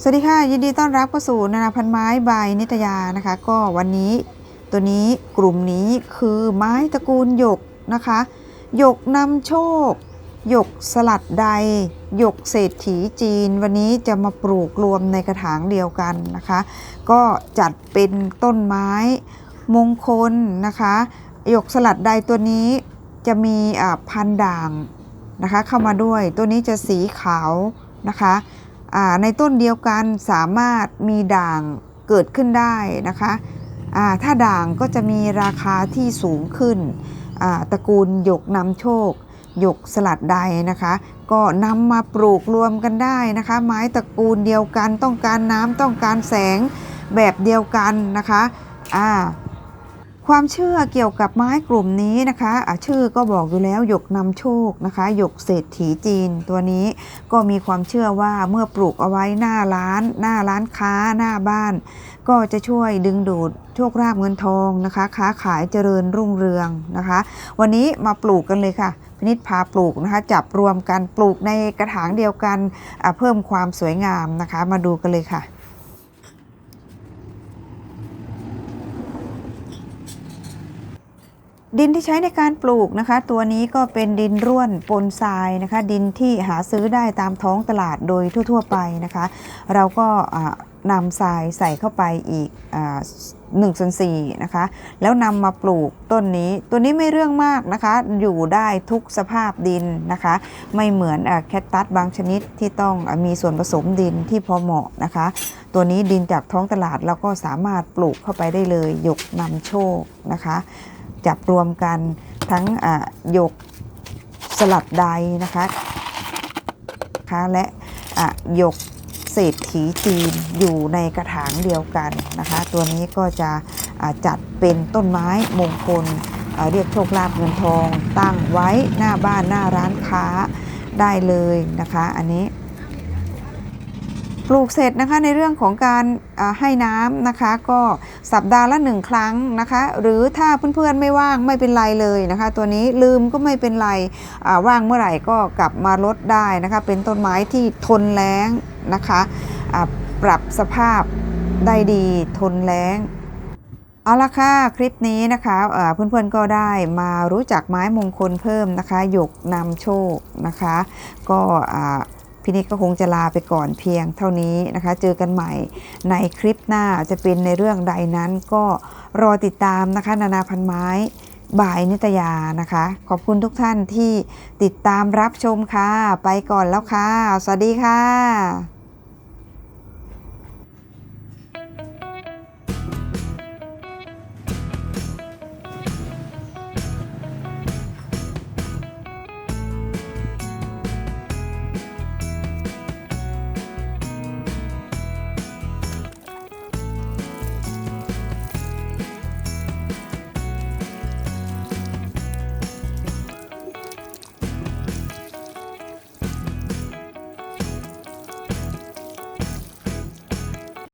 สวัสดีค่ะ ยินดีต้อนรับเข้าสู่นานาพันไม้ใบนิตยานะคะ ก็วันนี้ตัวนี้กลุ่มนี้คือไม้ตระกูลหยกนะคะหยกนำโชคหยกสลัดใดหยกเศรษฐีจีน วันนี้จะมาปลูกรวมในกระถางเดียวกันนะคะ ก็จัดเป็นต้นไม้มงคลนะคะหยกสลัดใดตัวนี้จะมีพันด่างนะคะเข้ามาด้วย ตัวนี้จะสีขาวนะคะ ในต้นเดียวกันสามารถมีด่างเกิดขึ้นได้นะคะถ้าด่างก็จะมีราคาที่สูงขึ้นตระกูลหยกนำโชคหยกสลัดใดนะคะ ก็นำมาปลูกรวมกันได้นะคะ ไม้ตระกูลเดียวกันต้องการน้ำต้องการแสงแบบเดียวกันนะคะอ่า ความเชื่อเกี่ยวกับไม้กลุ่มนี้นะคะะชื่อก็บอกอยู่แล้วหยกนำโชคนะคะหยกเศรษฐีจีน ตัวนี้ก็มีความเชื่อว่าเมื่อปลูกเอาไว้หน้าร้าน หน้าร้านค้าหน้าบ้าน ก็จะช่วยดึงดูดโชคลาภเงินทองนะคะ ค้าขายเจริญรุ่งเรืองนะคะ วันนี้มาปลูกกันเลยค่ะพินิษพาปลูกนะคะ จับรวมกันปลูกในกระถางเดียวกันเพิ่มความสวยงามนะคะ มาดูกันเลยค่ะ ดินที่ใช้ในการปลูกนะคะ ตัวนี้ก็เป็นดินร่วนปนทรายนะคะ ดินที่หาซื้อได้ตามท้องตลาดโดยทั่ว ๆ ไปนะคะ เราก็นำทรายใส่เข้าไปอีกหนึ่งส่วนสี่นะคะ แล้วนำมาปลูกต้นนี้ ตัวนี้ไม่เรื่องมากนะคะ อยู่ได้ทุกสภาพดินนะคะ ไม่เหมือนแคคตัสบางชนิดที่ต้องอมีส่วนผสมดินที่พอเหมาะนะคะ ตัวนี้ดินจากท้องตลาดเราก็สามารถปลูกเข้าไปได้เลย ยกนำโชคนะคะ จับรวมกันทั้งหยกสลัดใดนะคะนะคะและหยกเศรษฐีจีนอยู่ในกระถางเดียวกันนะคะ ตัวนี้ก็จะจัดเป็นต้นไม้มงคลเรียกโชคลาภเงินทอง ตั้งไว้หน้าบ้านหน้าร้านค้าได้เลยนะคะ อันนี้ ปลูกเสร็จนะคะในเรื่องของการให้น้ำนะคะ ก็สัปดาห์ละหนึ่งครั้งนะคะ หรือถ้าเพื่อนๆไม่ว่างไม่เป็นไรเลยนะคะ ตัวนี้ลืมก็ไม่เป็นไรว่างเมื่อไหร่ก็กลับมาลดได้นะคะ เป็นต้นไม้ที่ทนแล้งนะคะปรับสภาพได้ดีทนแล้งเอาละค่ะ คลิปนี้นะคะเอ่อเพื่อนๆก็ได้มารู้จักไม้มงคลเพิ่มนะคะ หยกนำโชคนะคะ ก็อ่า พี่นิดก็คงจะลาไปก่อนเพียงเท่านี้นะคะ เจอกันใหม่ในคลิปหน้าจะเป็นในเรื่องใดนั้นก็รอติดตามนะคะ นานาพันไม้บ่ายนิตยานะคะ ขอบคุณทุกท่านที่ติดตามรับชมค่ะ ไปก่อนแล้วค่ะ สวัสดีค่ะ